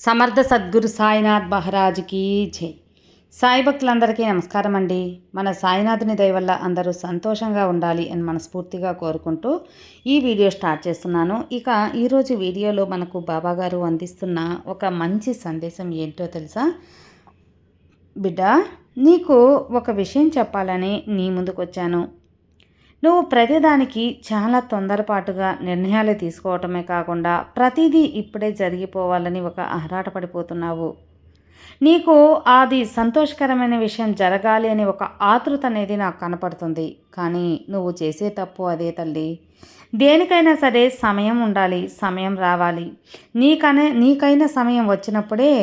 సమర్థ సద్గురు సాయినాథ్ మహారాజుకి జై. సాయి భక్తులందరికీ నమస్కారం అండి మన సాయినాథుని దయ వల్ల అందరూ సంతోషంగా ఉండాలి అని మనస్ఫూర్తిగా కోరుకుంటూ ఈ వీడియో స్టార్ట్ చేస్తున్నాను. ఇక ఈరోజు వీడియోలో మనకు బాబాగారు అందిస్తున్న ఒక మంచి సందేశం ఏంటో తెలుసా? బిడ్డ నీకు ఒక విషయం చెప్పాలని నీ ముందుకు వచ్చాను నువ్వు ప్రతిదానికి చాలా తొందరపాటుగా నిర్ణయాలు తీసుకోవటమే కాకుండా ప్రతిదీ ఇప్పుడే జరిగిపోవాలని ఒక ఆరాటపడిపోతున్నావు. నీకు అది సంతోషకరమైన విషయం జరగాలి అని ఒక ఆతృత అనేది నాకు కనపడుతుంది. కానీ నువ్వు చేసే తప్పు అదే తల్లి. దేనికైనా సరే సమయం ఉండాలి సమయం రావాలి. నీకనే నీకైనా సమయం వచ్చినప్పుడే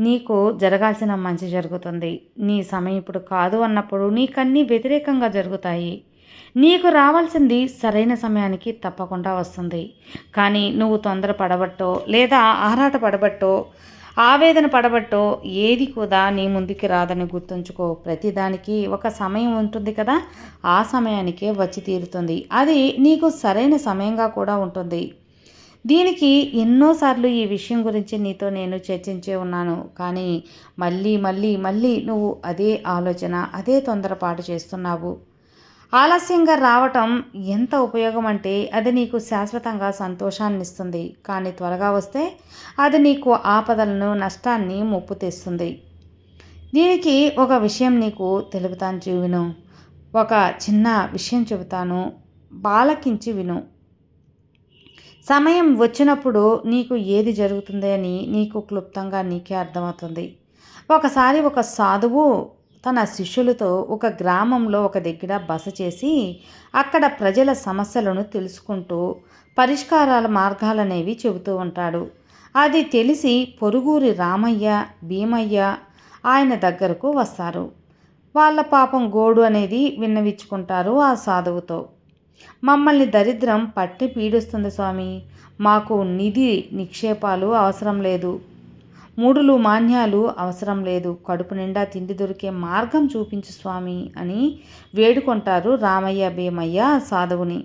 నీకు జరగాల్సిన మంచి జరుగుతుంది. నీ సమయం ఇప్పుడు కాదు అన్నప్పుడు నీకన్నీ వ్యతిరేకంగా జరుగుతాయి. నీకు రావాల్సింది సరైన సమయానికి తప్పకుండా వస్తుంది. కానీ నువ్వు తొందర పడబట్టో లేదా ఆరాట పడబట్టో ఆవేదన పడబట్టో ఏది కూడా నీ ముందుకి రాదని గుర్తుంచుకో. ప్రతిదానికి ఒక సమయం ఉంటుంది కదా ఆ సమయానికే వచ్చి తీరుతుంది. అది నీకు సరైన సమయంగా కూడా ఉంటుంది. దీనికి ఎన్నోసార్లు ఈ విషయం గురించి నీతో నేను చర్చించే ఉన్నాను. కానీ మళ్ళీ మళ్ళీ మళ్ళీ నువ్వు అదే ఆలోచన అదే తొందరపాటు చేస్తున్నావు. ఆలస్యంగా రావటం ఎంత ఉపయోగం అంటే అది నీకు శాశ్వతంగా సంతోషాన్ని ఇస్తుంది కానీ త్వరగా వస్తే అది నీకు ఆపదలను నష్టాన్ని ముప్పు తెస్తుంది. దీనికి ఒక విషయం నీకు తెలుపుతాను విను ఒక చిన్న విషయం చెబుతాను. బాలకించి విను. సమయం వచ్చినప్పుడు నీకు ఏది జరుగుతుంది అని నీకు క్లుప్తంగా నీకే అర్థమవుతుంది. ఒకసారి ఒక సాధువు తన శిష్యులతో ఒక గ్రామంలో ఒక దగ్గర బస చేసి అక్కడ ప్రజల సమస్యలను తెలుసుకుంటూ పరిష్కారాల మార్గాలనేవి చెబుతూ ఉంటాడు. అది తెలిసి పొరుగురి రామయ్య భీమయ్య ఆయన దగ్గరకు వస్తారు. వాళ్ళ పాపం గోడు అనేది విన్నవించుకుంటారు ఆ సాధువుతో. మమ్మల్ని దరిద్రం పట్టి పీడిస్తుంది స్వామి. మాకు నిధి నిక్షేపాలు అవసరం లేదు. మూడులు మాన్యాలు అవసరం లేదు. కడుపు నిండా తిండి దొరికే మార్గం చూపించు స్వామి అని వేడుకొంటారు రామయ్య భీమయ్య సాధువుని.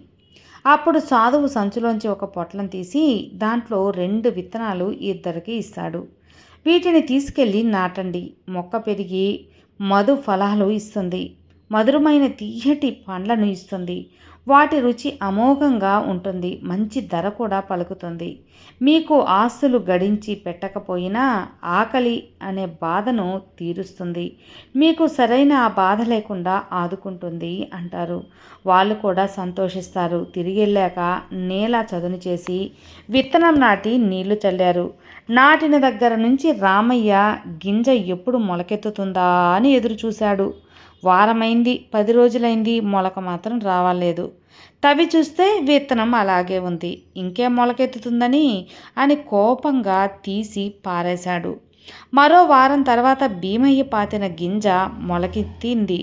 అప్పుడు సాధువు సంచులోంచి ఒక పొట్లం తీసి దాంట్లో రెండు విత్తనాలు ఇద్దరికి ఇస్తాడు. వీటిని తీసుకెళ్ళి నాటండి. మొక్క పెరిగి మధు ఫలాలు ఇస్తుంది. మధురమైన తీయటి పండ్లను ఇస్తుంది. వాటి రుచి అమోఘంగా ఉంటుంది. మంచి ధర కూడా పలుకుతుంది. మీకు ఆస్తులు గడించి పెట్టకపోయినా ఆకలి అనే బాధను తీరుస్తుంది. మీకు సరైన ఆ బాధ లేకుండా ఆదుకుంటుంది అంటారు. వాళ్ళు కూడా సంతోషిస్తారు. తిరిగి వెళ్ళాక నేల చదును చేసి విత్తనం నాటి నీళ్ళు చల్లారు. నాటిన దగ్గర నుంచి రామయ్య గింజ ఎప్పుడు మొలకెత్తుతుందా అని ఎదురు చూశాడు వారమైంది పది రోజులైంది మొలక మాత్రం రావాలేదు తవి చూస్తే విత్తనం అలాగే ఉంది. ఇంకేం మొలకెత్తుతుందని అని కోపంగా తీసి పారేశాడు. మరో వారం తర్వాత భీమయ్య పాతిన గింజ మొలకెత్తింది.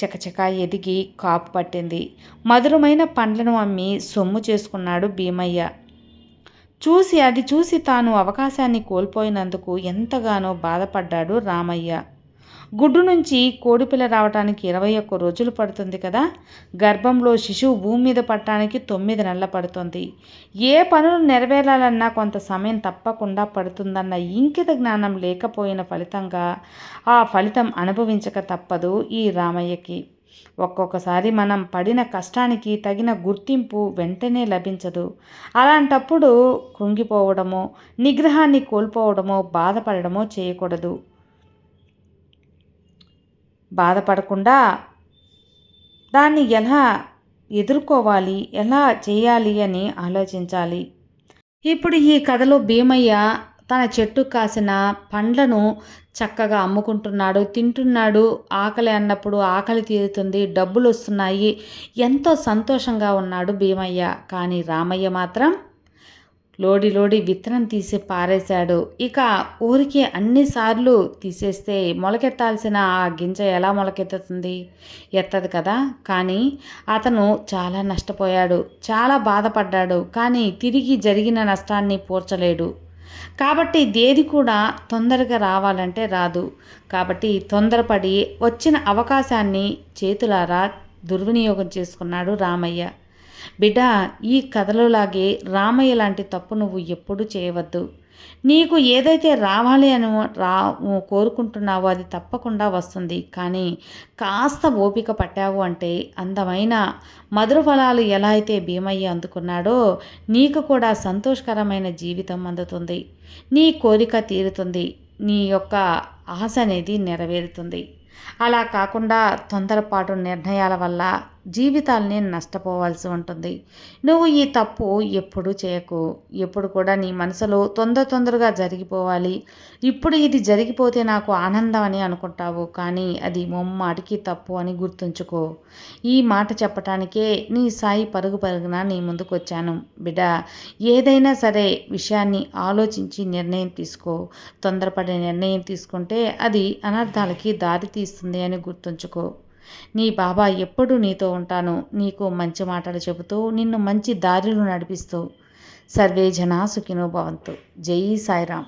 చకచక ఎదిగి కాపు పట్టింది. మధురమైన పండ్లను అమ్మి సొమ్ము చేసుకున్నాడు భీమయ్య. చూసి అది చూసి తాను అవకాశాన్ని కోల్పోయినందుకు ఎంతగానో బాధపడ్డాడు రామయ్య. గుడ్డు నుంచి కోడిపిల్ల రావడానికి ఇరవై ఒక్క రోజులు పడుతుంది కదా. గర్భంలో శిశువు భూమి మీద పట్టడానికి తొమ్మిది నెలలు పడుతుంది. ఏ పనులు నెరవేరాలన్నా కొంత సమయం తప్పకుండా పడుతుందన్న ఇంకిత జ్ఞానం లేకపోయిన ఫలితంగా ఆ ఫలితం అనుభవించక తప్పదు ఈ రామయ్యకి. ఒక్కొక్కసారి మనం పడిన కష్టానికి తగిన గుర్తింపు వెంటనే లభించదు. అలాంటప్పుడు కృంగిపోవడమో నిగ్రహాన్ని కోల్పోవడమో బాధపడడమో చేయకూడదు. బాధపడకుండా దాన్ని ఎలా ఎదుర్కోవాలి ఎలా చేయాలి అని ఆలోచించాలి. ఇప్పుడు ఈ కథలో భీమయ్య తన చెట్టు కాసిన పండ్లను చక్కగా అమ్ముకుంటున్నాడు తింటున్నాడు. ఆకలి అన్నప్పుడు ఆకలి తీరుతుంది డబ్బులు వస్తున్నాయి ఎంతో సంతోషంగా ఉన్నాడు భీమయ్య. కానీ రామయ్య మాత్రం లోడి లోడి విత్తనం తీసి పారేశాడు. ఇక ఊరికి అన్నిసార్లు తీసేస్తే మొలకెత్తాల్సిన ఆ గింజ ఎలా మొలకెత్తుతుంది? ఎత్తదు కదా. కానీ అతను చాలా నష్టపోయాడు. చాలా బాధపడ్డాడు. కానీ తిరిగి జరిగిన నష్టాన్ని పూడ్చలేడు కాబట్టి దేది కూడా తొందరగా రావాలంటే రాదు. కాబట్టి తొందరపడి వచ్చిన అవకాశాన్ని చేతులారా దుర్వినియోగం చేసుకున్నాడు రామయ్య. బిడ్డ ఈ కథలోలాగే రామయ్య లాంటి తప్పు నువ్వు ఎప్పుడూ చేయవద్దు. నీకు ఏదైతే రావాలి అని రా కోరుకుంటున్నావో అది తప్పకుండా వస్తుంది. కానీ కాస్త ఓపిక పట్టావు అంటే అందమైన మధుర ఫలాలు ఎలా అయితే భీమయ్య అందుకున్నాడో నీకు కూడా సంతోషకరమైన జీవితం అందుతుంది. నీ కోరిక తీరుతుంది. నీ యొక్క ఆశ అనేది నెరవేరుతుంది. అలా కాకుండా తొందరపాటు నిర్ణయాల వల్ల జీవితాల్ని నష్టపోవాల్సి ఉంటుంది. నువ్వు ఈ తప్పు ఎప్పుడు చేయకు. ఎప్పుడు కూడా నీ మనసులో తొందర తొందరగా జరిగిపోవాలి. ఇప్పుడు ఇది జరిగిపోతే నాకు ఆనందం అని అనుకుంటావు. కానీ అది మొమ్మాటికి తప్పు అని గుర్తుంచుకో. ఈ మాట చెప్పటానికే నీ సాయి పరుగు పరుగున నీ ముందుకు వచ్చాను బిడ్డ ఏదైనా సరే విషయాన్ని ఆలోచించి నిర్ణయం తీసుకో. తొందరపడే నిర్ణయం తీసుకుంటే అది అనర్థాలకి దారి తీస్తుంది అని గుర్తుంచుకో. నీ బాబా ఎప్పుడూ నీతో ఉంటాను. నీకు మంచి మాటలు చెబుతూ నిన్ను మంచి దారిలో నడిపిస్తూ. సర్వే జనా సుఖినో భవంతు. జై సాయిరామ్.